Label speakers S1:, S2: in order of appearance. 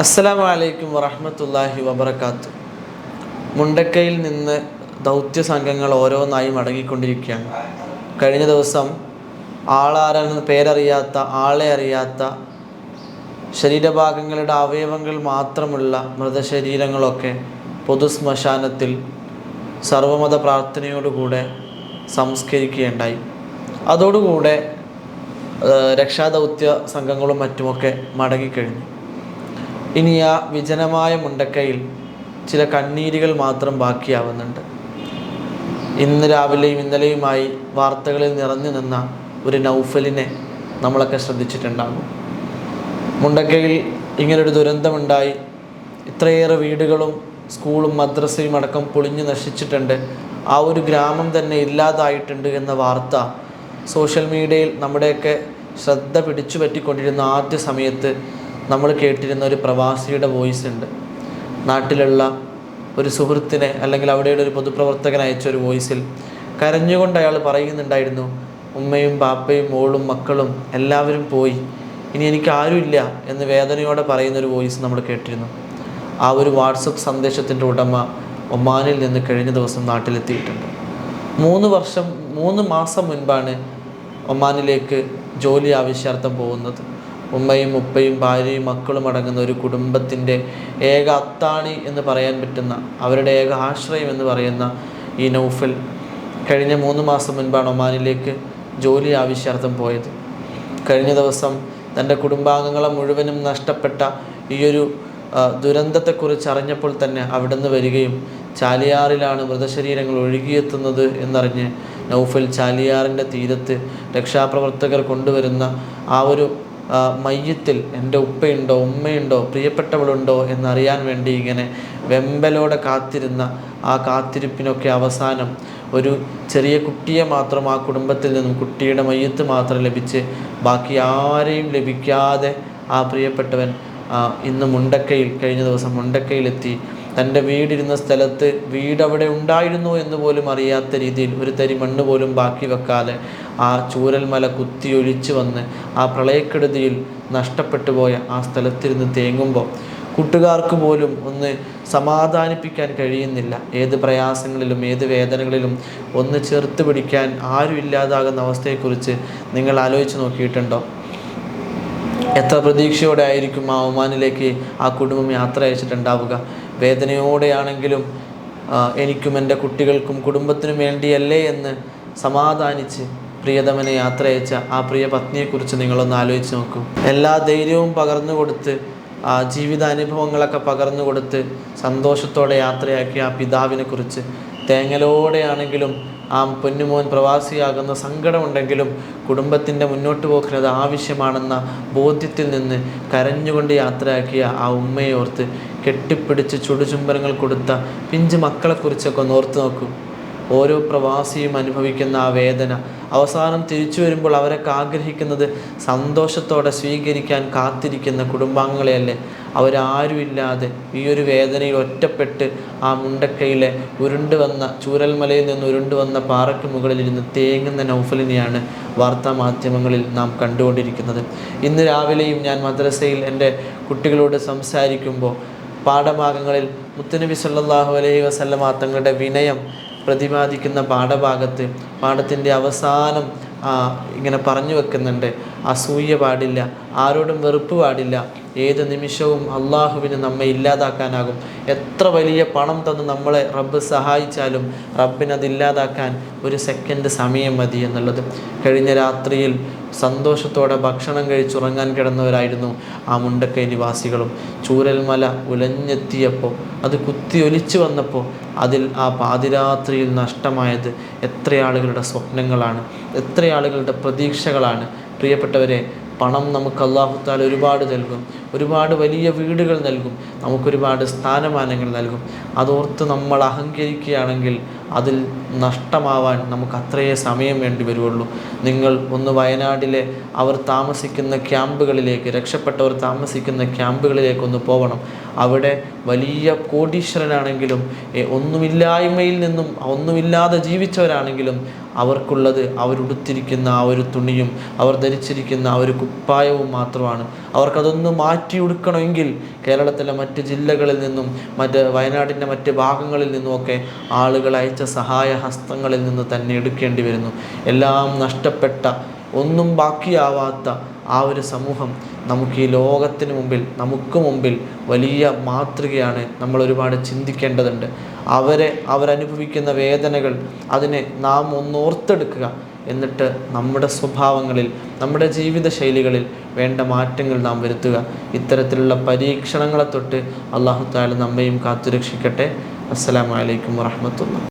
S1: അസ്സലാമു അലൈക്കും വറഹമത്തല്ലാഹി വബർക്കാത്തു മുണ്ടക്കയിൽ നിന്ന് ദൗത്യ സംഘങ്ങൾ ഓരോന്നായി മടങ്ങിക്കൊണ്ടിരിക്കുകയാണ്. കഴിഞ്ഞ ദിവസം ആളാരെന്ന് പേരറിയാത്ത ആളെ അറിയാത്ത ശരീരഭാഗങ്ങളുടെ അവയവങ്ങൾ മാത്രമുള്ള മൃതശരീരങ്ങളൊക്കെ പൊതുശ്മശാനത്തിൽ സർവമത പ്രാർത്ഥനയോടുകൂടെ സംസ്കരിക്കുകയുണ്ടായി. അതോടുകൂടെ രക്ഷാദൗത്യ സംഘങ്ങളും മറ്റുമൊക്കെ മടങ്ങിക്കഴിഞ്ഞു. ഇനി ആ വിജനമായ മുണ്ടക്കയിൽ ചില കണ്ണീരുകൾ മാത്രം ബാക്കിയാവുന്നുണ്ട്. ഇന്ന് രാവിലെയും ഇന്നലെയുമായി വാർത്തകളിൽ നിറഞ്ഞു നിന്ന ഒരു നൗഫലിനെ നമ്മളൊക്കെ ശ്രദ്ധിച്ചിട്ടുണ്ടാകും. മുണ്ടക്കയിൽ ഇങ്ങനൊരു ദുരന്തമുണ്ടായി. ഇത്രയേറെ വീടുകളും സ്കൂളും മദ്രസയും അടക്കം പൊളിഞ്ഞു നശിച്ചിട്ടുണ്ട്. ആ ഒരു ഗ്രാമം തന്നെ ഇല്ലാതായിട്ടുണ്ട് എന്ന വാർത്ത സോഷ്യൽ മീഡിയയിൽ നമ്മുടെയൊക്കെ ശ്രദ്ധ പിടിച്ചു പറ്റിക്കൊണ്ടിരുന്ന ആദ്യ സമയത്ത് നമ്മൾ കേട്ടിരുന്ന ഒരു പ്രവാസിയുടെ വോയിസ് ഉണ്ട്. നാട്ടിലുള്ള ഒരു സുഹൃത്തിനെ അല്ലെങ്കിൽ അവിടെയുള്ള ഒരു പൊതുപ്രവർത്തകൻ അയച്ച ഒരു വോയിസിൽ കരഞ്ഞുകൊണ്ട് അയാൾ പറയുന്നുണ്ടായിരുന്നു ഉമ്മയും പാപ്പയും മോളും മക്കളും എല്ലാവരും പോയി. ഇനി എനിക്ക് ആരുമില്ല എന്ന് വേദനയോടെ പറയുന്ന ഒരു വോയിസ് നമ്മൾ കേട്ടിരുന്നു. ആ ഒരു വാട്സപ്പ് സന്ദേശത്തിന്റെ ഉടമ ഒമാനിൽ നിന്ന് കഴിഞ്ഞ ദിവസം നാട്ടിലെത്തിയിട്ടുണ്ട്. മൂന്ന് വർഷം മൂന്ന് മാസം മുൻപാണ് ഒമാനിലേക്ക് ജോലി ആവശ്യാർത്ഥം പോകുന്നത്. ഉമ്മയും ഉപ്പയും ഭാര്യയും മക്കളും അടങ്ങുന്ന ഒരു കുടുംബത്തിന്റെ ഏക അത്താണി എന്ന് പറയാൻ പറ്റുന്ന അവരുടെ ഏക ആശ്രയം എന്ന് പറയുന്ന ഈ നൗഫൽ കഴിഞ്ഞ മൂന്ന് മാസം മുൻപാണ് ഒമാനിലേക്ക് ജോലി ആവശ്യാർത്ഥം പോയത്. കഴിഞ്ഞ ദിവസം തന്റെ കുടുംബാംഗങ്ങളെ മുഴുവനും നഷ്ടപ്പെട്ട ഈയൊരു ദുരന്തത്തെക്കുറിച്ച് അറിഞ്ഞപ്പോൾ തന്നെ അവിടുന്ന് വരികയും ചാലിയാറിലാണ് മൃതശരീരങ്ങൾ ഒഴുകിയെത്തുന്നത് എന്നറിഞ്ഞ് നൗഫൽ ചാലിയാറിന്റെ തീരത്ത് രക്ഷാപ്രവർത്തകർ കൊണ്ടുവരുന്ന ആ ഒരു മയ്യത്തിൽ എന്റെ ഉപ്പയുണ്ടോ ഉമ്മയുണ്ടോ പ്രിയപ്പെട്ടവളുണ്ടോ എന്നറിയാൻ വേണ്ടി ഇങ്ങനെ വെമ്പലോടെ കാത്തിരുന്ന ആ കാത്തിരിപ്പിനൊക്കെ അവസാനം ഒരു ചെറിയ കുട്ടിയെ മാത്രം ആ കുടുംബത്തിൽ നിന്നും കുട്ടിയുടെ മയ്യത്ത് മാത്രം ലഭിച്ച് ബാക്കി ആരെയും ലഭിക്കാതെ ആ പ്രിയപ്പെട്ടവൻ ഇന്ന് മുണ്ടക്കയിൽ കഴിഞ്ഞ ദിവസം മുണ്ടക്കയിലെത്തി തന്റെ വീടിരുന്ന സ്ഥലത്ത് വീടവിടെ ഉണ്ടായിരുന്നു എന്ന് പോലും അറിയാത്ത രീതിയിൽ ഒരു തരി മണ്ണ് പോലും ബാക്കി വെക്കാതെ ആ ചൂരൽമല കുത്തിയൊഴിച്ച് വന്ന് ആ പ്രളയക്കെടുതിയിൽ നഷ്ടപ്പെട്ടു പോയ ആ സ്ഥലത്തിരുന്ന് തേങ്ങുമ്പോൾ കൂട്ടുകാർക്ക് പോലും ഒന്ന് സമാധാനിപ്പിക്കാൻ കഴിയുന്നില്ല. ഏത് പ്രയാസങ്ങളിലും ഏത് വേദനകളിലും ഒന്ന് ചേർത്ത് പിടിക്കാൻ ആരും ഇല്ലാതാകുന്ന അവസ്ഥയെക്കുറിച്ച് നിങ്ങൾ ആലോചിച്ച് നോക്കിയിട്ടുണ്ടോ? എത്ര പ്രതീക്ഷയോടെ ആയിരിക്കും ആ ഒമാനിലേക്ക് ആ കുടുംബം യാത്ര അയച്ചിട്ടുണ്ടാവുക? വേദനയോടെയാണെങ്കിലും എനിക്കും എന്റെ കുട്ടികൾക്കും കുടുംബത്തിനും വേണ്ടിയല്ലേ എന്ന് സമാധാനിച്ച് പ്രിയതമനെ യാത്ര അയച്ച ആ പ്രിയ പത്നിയെക്കുറിച്ച് നിങ്ങളൊന്ന് ആലോചിച്ച് നോക്കൂ. എല്ലാ ധൈര്യവും പകർന്നു കൊടുത്ത് ആ ജീവിതാനുഭവങ്ങളൊക്കെ പകർന്നു കൊടുത്ത് സന്തോഷത്തോടെ യാത്രയാക്കിയ ആ പിതാവിനെക്കുറിച്ച് തേങ്ങലോടെയാണെങ്കിലും ആ പൊന്നുമോൻ പ്രവാസിയാകുന്ന സങ്കടമുണ്ടെങ്കിലും കുടുംബത്തിന്റെ മുന്നോട്ട് പോക്കുന്നത് ആവശ്യമാണെന്ന ബോധ്യത്തിൽ നിന്ന് കരഞ്ഞുകൊണ്ട് യാത്രയാക്കിയ ആ ഉമ്മയെ ഓർത്ത് കെട്ടിപ്പിടിച്ച് ചുടുചുംബനങ്ങൾ കൊടുത്ത പിഞ്ചു മക്കളെക്കുറിച്ചൊക്കെ ഒന്ന് ഓർത്ത് നോക്കൂ. ഓരോ പ്രവാസിയും അനുഭവിക്കുന്ന ആ വേദന. അവസാനം തിരിച്ചു വരുമ്പോൾ അവരൊക്കെ ആഗ്രഹിക്കുന്നത് സന്തോഷത്തോടെ സ്വീകരിക്കാൻ കാത്തിരിക്കുന്ന കുടുംബാംഗങ്ങളെയല്ലേ? അവരാരുമില്ലാതെ ഈ ഒരു വേദനയിൽ ഒറ്റപ്പെട്ട് ആ മുണ്ടക്കയിലെ ഉരുണ്ടു വന്ന ചൂരൽമലയിൽ നിന്ന് ഉരുണ്ടു വന്ന പാറയ്ക്ക് മുകളിലിരുന്ന് തേങ്ങുന്ന നൗഫലിനെയാണ് വാർത്താ മാധ്യമങ്ങളിൽ നാം കണ്ടുകൊണ്ടിരിക്കുന്നത്. ഇന്ന് രാവിലെയും ഞാൻ മദ്രസയിൽ എന്റെ കുട്ടികളോട് സംസാരിക്കുമ്പോൾ പാഠഭാഗങ്ങളിൽ മുത്തനബി സല്ലാഹു അലൈഹി വസല്ലമ തങ്ങളുടെ വിനയം പ്രതിപാദിക്കുന്ന പാഠഭാഗത്ത് പാഠത്തിന്റെ അവസാനം ഇങ്ങനെ പറഞ്ഞു വെക്കുന്നുണ്ട്. അസൂയ പാടില്ല ആരോടും വെറുപ്പ് പാടില്ല ഏത് നിമിഷവും അള്ളാഹുവിന് നമ്മെ ഇല്ലാതാക്കാനാകും. എത്ര വലിയ പണം തന്ന് നമ്മളെ റബ്ബ് സഹായിച്ചാലും റബ്ബിനത് ഇല്ലാതാക്കാൻ ഒരു സെക്കൻഡ് സമയം മതി എന്നുള്ളത്. കഴിഞ്ഞ രാത്രിയിൽ സന്തോഷത്തോടെ ഭക്ഷണം കഴിച്ചുറങ്ങാൻ കിടന്നവരായിരുന്നു ആ മുണ്ടക്കൈ നിവാസികളും. ചൂരൽമല ഉലഞ്ഞെത്തിയപ്പോൾ അത് കുത്തിയൊലിച്ചു വന്നപ്പോൾ അതിൽ ആ പാതിരാത്രിയിൽ നഷ്ടമായത് എത്ര ആളുകളുടെ സ്വപ്നങ്ങളാണ് എത്ര ആളുകളുടെ പ്രതീക്ഷകളാണ്. പ്രിയപ്പെട്ടവരെ പണം നമുക്ക് അള്ളാഹുത്താൽ ഒരുപാട് നൽകും. ഒരുപാട് വലിയ വീടുകൾ നൽകും. നമുക്കൊരുപാട് സ്ഥാനമാനങ്ങൾ നൽകും. അതോർത്ത് നമ്മൾ അഹങ്കരിക്കുകയാണെങ്കിൽ അതിൽ നഷ്ടമാവാൻ നമുക്ക് അത്രയേ സമയം വേണ്ടി വരുള്ളൂ നിങ്ങൾ ഒന്ന് വയനാട്ടിലെ അവർ താമസിക്കുന്ന ക്യാമ്പുകളിലേക്ക് രക്ഷപ്പെട്ടവർ താമസിക്കുന്ന ക്യാമ്പുകളിലേക്ക് ഒന്ന് പോകണം അവിടെ വലിയ കോടീശ്വരനാണെങ്കിലും ഒന്നുമില്ലായ്മയിൽ നിന്നും ഒന്നുമില്ലാതെ ജീവിച്ചവരാണെങ്കിലും അവർക്കുള്ളത് അവരുടുത്തിരിക്കുന്ന ആ ഒരു തുണിയും അവർ ധരിച്ചിരിക്കുന്ന ആ ഒരു കുപ്പായവും മാത്രമാണ്. അവർക്കതൊന്ന് മാറ്റി ഉടുക്കണമെങ്കിൽ കേരളത്തിലെ മറ്റ് ജില്ലകളിൽ നിന്നും മറ്റ് വയനാടിന്റെ മറ്റ് ഭാഗങ്ങളിൽ നിന്നുമൊക്കെ ആളുകൾ അയച്ച സഹായ ഹസ്തങ്ങളിൽ നിന്ന് തന്നെ എടുക്കേണ്ടി വരുന്നു. എല്ലാം നഷ്ടപ്പെട്ട ഒന്നും ബാക്കിയാവാത്ത ആ ഒരു സമൂഹം നമുക്ക് ഈ ലോകത്തിന് മുമ്പിൽ നമുക്ക് മുമ്പിൽ വലിയ മാതൃകയാണ് നമ്മൾ ഒരുപാട് ചിന്തിക്കേണ്ടതുണ്ട്. അവരെ അവരനുഭവിക്കുന്ന വേദനകൾ അതിനെ നാം ഒന്നോർത്തെടുക്കുക എന്നിട്ട് നമ്മുടെ സ്വഭാവങ്ങളിൽ നമ്മുടെ ജീവിത ശൈലികളിൽ വേണ്ട മാറ്റങ്ങൾ നാം വരുത്തുക. ഇത്തരത്തിലുള്ള പരീക്ഷണങ്ങളെ തൊട്ട് അള്ളാഹു താല നമ്മയും കാത്തുരക്ഷിക്കട്ടെ. അസ്സലാമലൈക്കും വറഹമത്തുള്ള